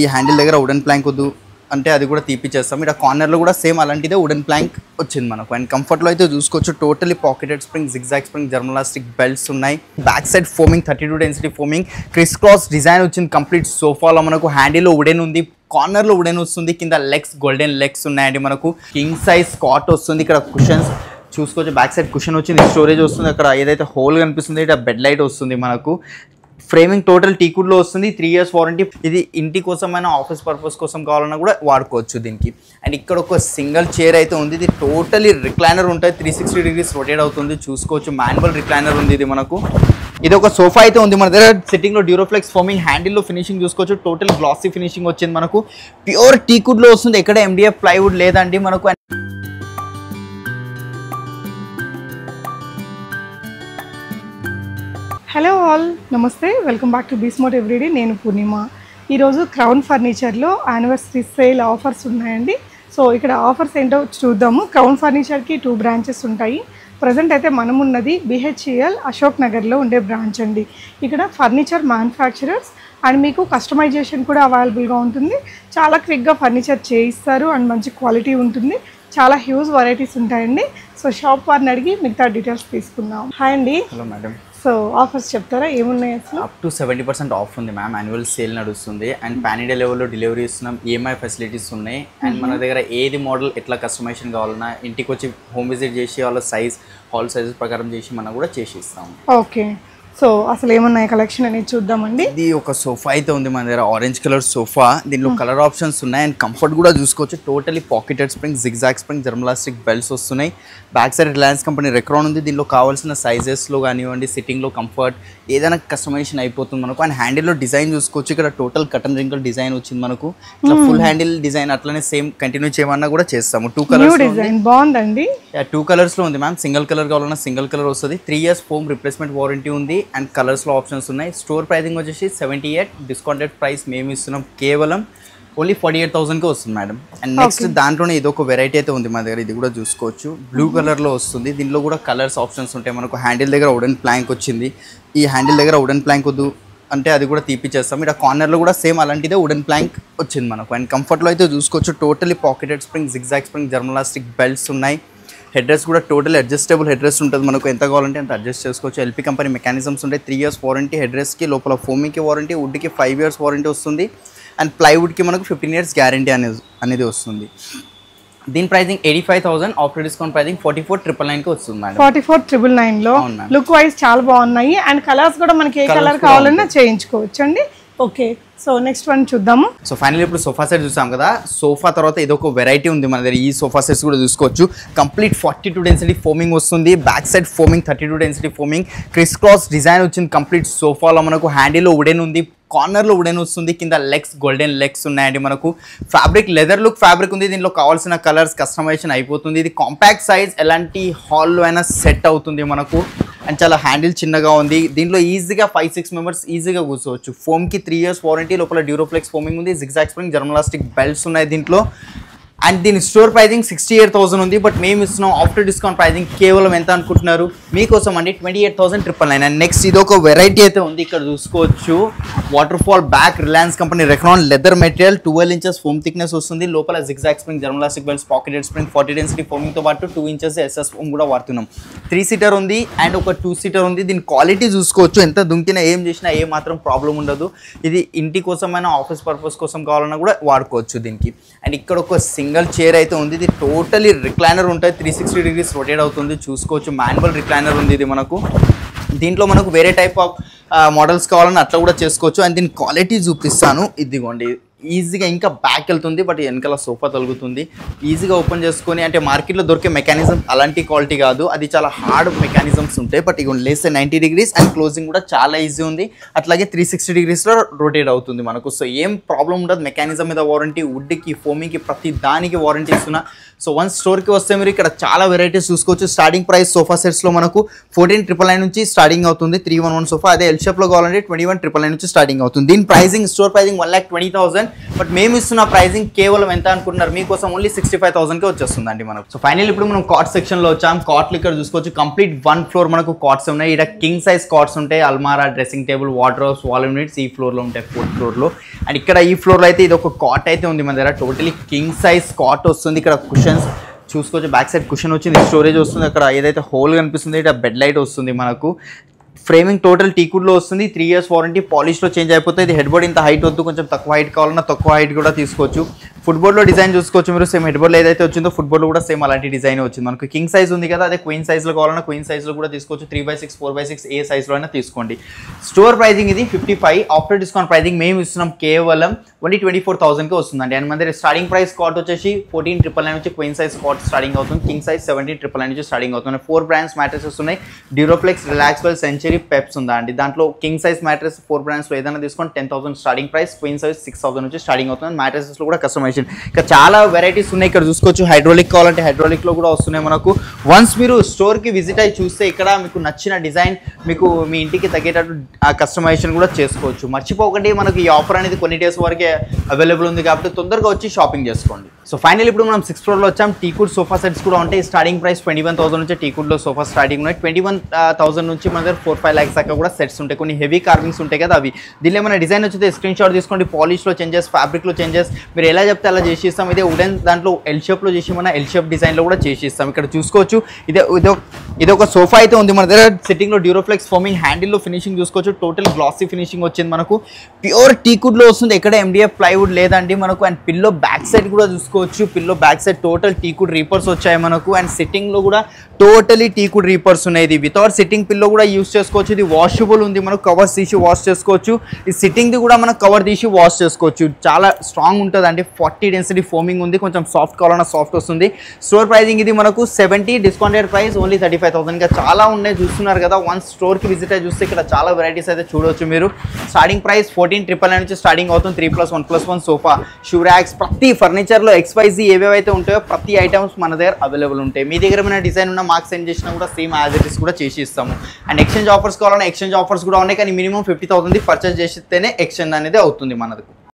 ఈ హ్యాండిల్ దగ్గర wooden plank వద్దు. అంటే అది కూడా తీపిచ్చేస్తాం. ఇక్కడ కార్నర్లో కూడా సేమ్ అలాంటిదే వుడెన్ ప్లాంక్ వచ్చింది మనకు. అండ్ కంఫర్ట్లో అయితే చూసుకోవచ్చు. Totally pocketed spring zigzag spring German elastic belts ఉన్నాయి. Back side foaming thirty two density foaming criss cross design వచ్చింది కంప్లీట్ సోఫాలో మనకు హ్యాండిల్లో వుడెన్ ఉంది. కార్నర్లో వుడెన్ వస్తుంది. కింద లెగ్స్ గోల్డెన్ లెగ్స్ ఉన్నాయండి మనకు. కింగ్ సైజ్ కాట్ వస్తుంది. ఇక్కడ కుషన్స్ చూసుకోవచ్చు. బ్యాక్ సైడ్ కుషన్ వచ్చింది. స్టోరేజ్ వస్తుంది. అక్కడ ఏదైతే హోల్ కనిపిస్తుంది ఇక్కడ బెడ్ లైట్ వస్తుంది మనకు. ఫ్రేమింగ్ టోటల్ టీకుడ్లో వస్తుంది త్రీ ఇయర్స్ వారంటీ ఇది ఇంటి కోసమైనా ఆఫీస్ పర్పస్ కోసం కావాలన్నా కూడా వాడుకోవచ్చు దీనికి. అండ్ ఇక్కడ ఒక సింగిల్ చైర్ అయితే ఉంది. ఇది టోటలీ రిక్లైనర్ ఉంటుంది త్రీ సిక్స్టీ డిగ్రీస్ రొటేట్ అవుతుంది. చూసుకోవచ్చు. మాన్యువల్ రిక్లైనర్ ఉంది ఇది మనకు. ఇది ఒక సోఫా అయితే ఉంది మన దగ్గర. సిట్టింగ్లో డ్యూరోఫ్లెక్స్ ఫోమింగ్ హ్యాండిల్లో ఫినిషింగ్ చూసుకోవచ్చు. టోటల్ గ్లాసీ ఫినిషింగ్ వచ్చింది మనకు. ప్యూర్ టీకుడ్లో వస్తుంది. ఎక్కడ ఎండిఎఫ్ ప్లైవుడ్ లేదండి మనకు. Hello all namaste welcome back to బీస్మోట్ everyday నేను పూర్ణిమ. ఈరోజు క్రౌన్ ఫర్నిచర్లో యానివర్సరీ సేల్ ఆఫర్స్ ఉన్నాయండి. సో ఇక్కడ ఆఫర్స్ ఏంటో చూద్దాము. క్రౌన్ ఫర్నిచర్కి టూ బ్రాంచెస్ ఉంటాయి. ప్రజెంట్ అయితే మనం ఉన్నది బిహెచ్ఈఎల్ అశోక్ నగర్లో ఉండే బ్రాంచ్ అండి. ఇక్కడ ఫర్నిచర్ మ్యానుఫ్యాక్చరర్స్ అండ్ మీకు కస్టమైజేషన్ కూడా అవైలబుల్గా ఉంటుంది. చాలా క్విక్గా ఫర్నిచర్ చేయిస్తారు అండ్ మంచి క్వాలిటీ ఉంటుంది. చాలా హ్యూజ్ వెరైటీస్ ఉంటాయండి. సో షాప్ వారిని అడిగి మిగతా డీటెయిల్స్ తీసుకుందాం. హాయ్ అండి. హలో మేడం సో ఆఫర్స్ చెప్తారా? ఏమున్నాయి అసలు? Up to seventy percent off ఉంది మ్యామ్ యాన్యువల్ సేల్ నడుస్తుంది. అండ్ పాన్ ఇండియా లెవెల్లో డెలివరీ ఇస్తున్నాం. ఈఎంఐ ఫెసిలిటీస్ ఉన్నాయి. అండ్ మన దగ్గర ఏది మోడల్ ఎట్లా కస్టమైజేషన్ కావాలన్నా ఇంటికి వచ్చి హోమ్ విజిట్ చేసి వాళ్ళ సైజ్ హాల్ సైజెస్ ప్రకారం చేసి మనం కూడా చేసి ఇస్తాం. ఓకే సో అసలు ఏమున్నాయి కలెక్షన్ అనేది చూద్దామండి. ఇది ఒక సోఫా అయితే ఉంది మన దగ్గర ఆరెంజ్ కలర్ సోఫా. దీనిలో కలర్ ఆప్షన్స్ ఉన్నాయి. అండ్ కంఫర్ట్ కూడా చూసుకోవచ్చు. Totally pocketed spring zigzag spring German elastic belts వస్తున్నాయి. Back side Reliance company Recron ఉంది. దీనిలో కావాల్సిన సైజెస్లో కానివ్వండి సిట్టింగ్లో కంఫర్ట్ ఏదైనా కస్టమైజేషన్ అయిపోతుంది మనకు. అండ్ హ్యాండిల్లో డిజైన్ చూసుకోవచ్చు. ఇక్కడ టోటల్ కటన్ రింకల్ డిజైన్ వచ్చింది మనకు. ఇట్లా ఫుల్ హ్యాండిల్ డిజైన్ అట్లనే సేమ్ కంటిన్యూ చేయమన్నా కూడా చేస్తాము. టూ కలర్స్ డిజైన్ బాగుందండి. టూ కలర్స్లో ఉంది మ్యామ్ సింగిల్ కలర్ కావాలన్నా సింగిల్ కలర్ వస్తుంది. Three years foam replacement warranty ఉంది. అండ్ కలర్స్లో ఆప్షన్స్ ఉన్నాయి. స్టోర్ ప్రైసింగ్ వచ్చేసి సెవెంటీ ఎయిట్ డిస్కౌంటెడ్ ప్రైస్ మేము ఇస్తున్నాం కేవలం ఓన్లీ ఫార్టీ ఎయిట్ థౌసండ్కే వస్తుంది మేడం అండ్ నెక్స్ట్ దాంట్లోనే ఇది ఒక వెరైటీ అయితే ఉంది మా దగ్గర ఇది కూడా చూసుకోవచ్చు. బ్లూ కలర్లో వస్తుంది. దీనిలో కూడా కలర్స్ ఆప్షన్స్ ఉంటాయి. మనకు హ్యాండిల్ దగ్గర వుడెన్ ప్లాంక్ వచ్చింది. ఈ హ్యాండిల్ దగ్గర వుడెన్ ప్లాంక్ వద్దు అంటే అది కూడా తీపిచ్చేస్తాం. ఇక్కడ కార్నర్లో కూడా సేమ్ అలాంటిదే వుడెన్ ప్లాంక్ వచ్చింది మనకు. అండ్ కంఫర్ట్లో అయితే చూసుకోవచ్చు. Totally pocketed spring zigzag spring German elastic belts ఉన్నాయి. హెడ్ రెస్ట్ కూడా టోటల్ అడ్జస్టబుల్ హెడ్ రెస్ట్ ఉంటుంది. మనకు ఎంత కావాలంటే అంత అడ్జస్ట్ చేసుకోవచ్చు. ఎల్పీ కంపెనీ మెకానిజమ్స్ ఉంటాయి. త్రీ ఇయర్స్ వారంటీ హెడ్ రెస్ట్కి లోపల ఫోమింగ్కి వారంటీ వుడ్కి ఫైవ్ ఇయర్స్ వారంటీ వస్తుంది. అండ్ ప్లైవుడ్కి మనకు ఫిఫ్టీన్ ఇయర్స్ గ్యారంటీ అనేది అనేది వస్తుంది. దీని pricing eighty five thousand. After discount pricing forty four triple నైన్కి వస్తుంది మేడం. ఫార్టీ ఫోర్ ట్రిపుల్ నైన్లో. లుక్ వైజ్ చాలా బాగున్నాయి. అండ్ కలర్స్ కూడా మనకి ఏ కలర్ కావాలన్నా చేయించుకోవచ్చు అండి ఓకే సో నెక్స్ట్ వన్ చూద్దాము. సో ఫైనల్ ఇప్పుడు సోఫా సెట్ చూసాం కదా సోఫా తర్వాత ఏదో ఒక వెరైటీ ఉంది మన దగ్గర ఈ సోఫా సెట్స్ కూడా చూసుకోవచ్చు. Complete forty two density foaming వస్తుంది back side foaming thirty two density foaming criss cross design వచ్చింది కంప్లీట్ సోఫాలో మనకు హ్యాండిల్లో వుడెన్ ఉంది కార్నర్లో వుడెన్ వస్తుంది కింద లెగ్స్ గోల్డెన్ లెగ్స్ ఉన్నాయండి మనకు. ఫ్యాబ్రిక్ లెదర్ లుక్ ఫ్యాబ్రిక్ ఉంది దీనిలో కావాల్సిన కలర్స్ కస్టమైజేషన్ అయిపోతుంది. ఇది కాంపాక్ట్ సైజ్ ఎలాంటి హాల్లో అయినా సెట్ అవుతుంది మనకు. అండ్ చాలా హ్యాండిల్ చిన్నగా ఉంది. దీంట్లో ఈజీగా ఫైవ్ సిక్స్ మెంబర్స్ ఈజీగా కూర్చోవచ్చు. ఫోమ్కి త్రీ ఇయర్స్ వారంటీ లోపల డ్యూరోఫ్లెక్స్ ఫోమింగ్ ఉంది zigzag spring German elastic belts ఉన్నాయి దీంట్లో. అండ్ దీని store pricing sixty eight thousand ఉంది. బట్ మేము ఇస్తున్నాం ఆఫ్టర్ డిస్కౌంట్ ప్రైజింగ్ కేవలం ఎంత అనుకుంటున్నారు? మీకోసం అండి twenty eight thousand triple nine and next ఇది ఒక వెరైటీ అయితే ఉంది. ఇక్కడ చూసుకోవచ్చు. Waterfall back Reliance company Recron leather material twelve inches foam thickness వస్తుంది. లోపల zigzag spring German elastic belts pocketed spring forty density ఫోమింగ్తో పాటు టూ ఇంచెస్ ఎస్ఎస్ ఫోమ్ కూడా వాడుతున్నాం. త్రీ సీటర్ ఉంది అండ్ ఒక టూ సీటర్ ఉంది. దీని క్వాలిటీ చూసుకోవచ్చు. ఎంత దుంకినా ఏం చేసినా ఏ మాత్రం ప్రాబ్లం ఉండదు. ఇది ఇంటి కోసమైనా ఆఫీస్ పర్పస్ కోసం కావాలన్నా కూడా వాడుకోవచ్చు దీనికి. అండ్ ఇక్కడ ఒక సింగిల్ చైర్ అయితే ఉంది. ఇది టోటలీ రిక్లైనర్ ఉంటుంది త్రీ సిక్స్టీ డిగ్రీస్ రొటేట్ అవుతుంది. చూసుకోవచ్చు. మాన్యువల్ రిక్లైనర్ ఉంది ఇది మనకు. దీంట్లో మనకు వేరే టైప్ ఆఫ్ మోడల్స్ కావాలని అట్లా కూడా చేసుకోవచ్చు. అండ్ దీని క్వాలిటీ చూపిస్తాను. ఇదిగోండి. ఈజీగా ఇంకా బ్యాక్ వెళ్తుంది బట్ వెనకాల సోఫా తొలుగుతుంది. ఈజీగా ఓపెన్ చేసుకొని అంటే మార్కెట్లో దొరికే మెకానిజం అలాంటి క్వాలిటీ కాదు. అది చాలా హార్డ్ మెకానిజమ్స్ ఉంటాయి బట్ ఇక లేస్తే నైంటీ డిగ్రీస్ అండ్ క్లోజింగ్ కూడా చాలా ఈజీ ఉంది. అట్లాగే త్రీ సిక్స్టీ డిగ్రీస్లో రొటేట్ అవుతుంది మనకు. సో ఏం ప్రాబ్లం ఉండదు. మెకానిజం మీద వారంటీ వుడ్కి ఫోమింగ్కి ప్రతి దానికి వారంటీ ఇస్తున్నా. సో వన్ స్టోర్కి వస్తే మీరు ఇక్కడ చాలా వెరైటీస్ చూసుకోవచ్చు. స్టార్టింగ్ ప్రైస్ సోఫా సెట్స్లో మనకు ఫోర్టీన్ ట్రిపుల్ నైన్ నుంచి స్టార్టింగ్ అవుతుంది. త్రీ వన్ వన్ సోఫా అదే ఎల్ షేప్లో కావాలంటే ట్వంటీ వన్ ట్రిపుల్ నైన్ నుంచి స్టార్టింగ్ అవుతుంది. దీని pricing store pricing one lakh twenty thousand but మేము ఇస్తున్న ప్రైజింగ్ కేవలం ఎంత అనుకుంటున్నారు? మీకోసం ఓన్లీ సిక్స్టీ ఫైవ్ థౌసండ్కే వచ్చేస్తుందండి మనకు. సో ఫైనల్ ఇప్పుడు మనం కాట్ సెక్షన్లో వచ్చాం. కాట్లు ఇక్కడ చూసుకోవచ్చు. కంప్లీట్ వన్ ఫ్లోర్ మనకు కాట్స్ ఉన్నాయి. ఇక్కడ కింగ్ సైజ్ కాట్స్ ఉంటాయి. అల్మారా dressing table water wall units ఈ ఫ్లోర్లో ఉంటాయి. ఫోర్త్ ఫ్లోర్లో అండ్ ఇక్కడ ఈ ఫ్లోర్లో అయితే ఇది ఒక కాట్ అయితే ఉంది మన దగ్గర. టోటలీ కింగ్ సైజ్ కాట్ వస్తుంది. ఇక్కడ కుషన్స్ చూసుకోవచ్చు. బ్యాక్ సైడ్ కుషన్ వచ్చింది. స్టోరేజ్ వస్తుంది. అక్కడ ఏదైతే హోల్ కనిపిస్తుంది ఇక్కడ బెడ్ లైట్ వస్తుంది మనకు. ఫ్రేమింగ్ టోటల్ టీకుడ్లో వస్తుంది. త్రీ ఇయర్స్ వారంటీ పాలిష్లో చేంజ్ అయిపోతుంది ఇది హెడ్ బోర్డ్ ఇంత హైట్ వద్దు కొంచెం తక్కువ హైట్ కావాలన్నా తక్కువ హైట్ కూడా తీసుకోవచ్చు. ఫుట్బాల్లో డిజైన్ చూసుకోవచ్చు మీరు. సేమ్ హెడ్ ఏదైతే వచ్చిందో ఫుట్బాల్ కూడా సేమ్ అలాంటి డిజైన్ వచ్చింది. మనకు కింగ్ సైజ్ ఉంది కదా అదే క్వీన్ సైజ్లో కావాలన్నా క్వీన్ సైజ్లో కూడా తీసుకోవచ్చు. Three by six four by six ఏ సైజ్లో అయినా తీసుకోండి. స్టోర్ ప్రైజింగ్ ఇది fifty five after discount pricing మేము ఇస్తున్నాం కేవలం ఓన్లీ ట్వంటీ ఫోర్ థౌసండ్కి వస్తుందండి. అండ్ మన దగ్గర స్టార్టింగ్ ప్రైస్ కాట్ వచ్చేసి ఫోర్టీన్ ట్రిపుల్ నైన్ నుంచి క్వీన్ సైజ్ కాట్ స్టార్టింగ్ అవుతుంది. King size seventeen triple nine నుంచి స్టార్టింగ్ అవుతుంది. ఫోర్ బ్రాండ్స్ మ్యాట్రెసెస్ ఉన్నాయి. డ్యూరోప్లెక్స్ రిలాక్స్వెల్ సెంచరీ పెప్స్ ఉందా అండి? దాంట్లో కింగ్ సైజ్ మ్యాట్రెస్ ఫోర్ బ్రాండ్స్లో ఏదైనా తీసుకొని ten thousand starting price queen size six thousand నుంచి స్టార్టింగ్ అవుతుంది. మ్యాట్రెసెస్లో కూడా కస్టమైజేషన్ ఇంకా చాలా వెరైటీస్ ఉన్నాయి. ఇక్కడ చూసుకోవచ్చు. హైడ్రోలిక్ కావాలంటే హైడ్రోలిక్లో కూడా వస్తున్నాయి మనకు. వన్స్ మీరు స్టోర్కి విజిట్ అయ్యి చూస్తే ఇక్కడ మీకు నచ్చిన డిజైన్ మీకు మీ ఇంటికి తగ్గేటట్టు కస్టమైజేషన్ కూడా చేసుకోవచ్చు. మర్చిపోకండి. మనకి ఈ ఆఫర్ అనేది కొన్ని డేస్ వరకే అవైలబుల్ ఉంది కాబట్టి తొందరగా వచ్చి షాపింగ్ చేసుకోండి. సో ఫైనల్ ఇప్పుడు మనం సిక్స్ ఫ్లోర్లో వచ్చాం. టీకుడ్ సోఫా సెట్స్ కూడా ఉంటాయి. Starting price twenty one thousand నుంచి టీకుడ్లో సోఫా స్టార్టింగ్ ఉన్నాయి. ట్వంటీ వన్ థౌసండ్ నుంచి మన దగ్గర ఫోర్ ఫైవ్ ల్యాక్స్ దాకా కూడా సెట్స్ ఉంటాయి. కొన్ని హెవీ కార్వింగ్స్ ఉంటాయి కదా అవి. దీనిలో మన డిజైన్ వచ్చితే స్క్రీన్ షాట్ తీసుకోండి. పాలిష్లో చేంజెస్ ఫ్యాబ్రిక్లో చేంజెస్ మీరు ఎలా చెప్తే అలా చేసి ఇస్తాం ఇదే వుడెన్ దాంట్లో ఎల్ షేప్లో చేసి మన ఎల్ షేప్ డిజైన్లో కూడా చేసి ఇస్తాం ఇక్కడ చూసుకోవచ్చు. ఇదే ఇదో ఇది ఒక సోఫా అయితే ఉంది మన దగ్గర. సిట్టింగ్లో డ్యూరోఫ్లెక్స్ ఫోమింగ్ హ్యాండిల్లో ఫినిషింగ్ చూసుకోవచ్చు. టోటల్ గ్లాసీ ఫినిషింగ్ వచ్చింది మనకు. ప్యూర్ టీకుడ్లో వస్తుంది. ఎక్కడ ఎండిఎఫ్ ప్లైవుడ్ లేదండి మనకు. అండ్ పిల్లో బ్యాక్ సైడ్ కూడా చూసుకోవచ్చు. Pillow back side total teakwood reapers వచ్చాయి మనకు. అండ్ సిట్టింగ్లో కూడా టోటలీ టీకుడ్ రీపర్స్ ఉన్నాయి. ఇది వితౌట్ సిట్టింగ్ పిల్లో కూడా యూస్ చేసుకోవచ్చు. ఇది వాషబుల్ ఉంది. మనకు కవర్స్ తీసి వాష్ చేసుకోవచ్చు. ఈ సిట్టింగ్ది కూడా మనం కవర్ తీసి వాష్ చేసుకోవచ్చు. చాలా స్ట్రాంగ్ ఉంటుంది. అంటే ఫార్టీ డెన్సిటీ ఫోమింగ్ ఉంది. కొంచెం సాఫ్ట్ కావాలన్నా సాఫ్ట్ వస్తుంది. స్టోర్ ప్రైజింగ్ ఇది మనకు seventy discounted price only thirty five thousand ఇంకా చాలా ఉన్నాయి. చూస్తున్నారు కదా వన్ స్టోర్కి విజిట్ అయ్యి చూస్తే ఇక్కడ చాలా వెరైటీస్ అయితే చూడవచ్చు మీరు. Starting price fourteen triple nine నుంచి స్టార్టింగ్ అవుతుంది. Three plus one plus one sofa shoe racks ప్రతి ఫర్నిచర్లో ఎక్స్వైజీ ఏవేవైతే ఉంటాయో ప్రతి ఐటమ్స్ మన దగ్గర అవైలబుల్ ఉంటాయి. మీ దగ్గర ఏమైనా డిజైన్ ఉన్న మాకు సెండ్ చేసినా కూడా సేమ్ యాజ్ ఇట్ ఇస్ కూడా చేసి ఇస్తాము అండ్ ఎక్స్చేంజ్ ఆఫర్స్ కావాలన్నా ఎక్స్చేంజ్ ఆఫర్స్ కూడా ఉన్నాయి కానీ మినిమం ఫిఫ్టీ థౌసండ్ పర్చేస్ చేస్తేనే ఎక్స్చేంజ్ అనేది అవుతుంది మనకు.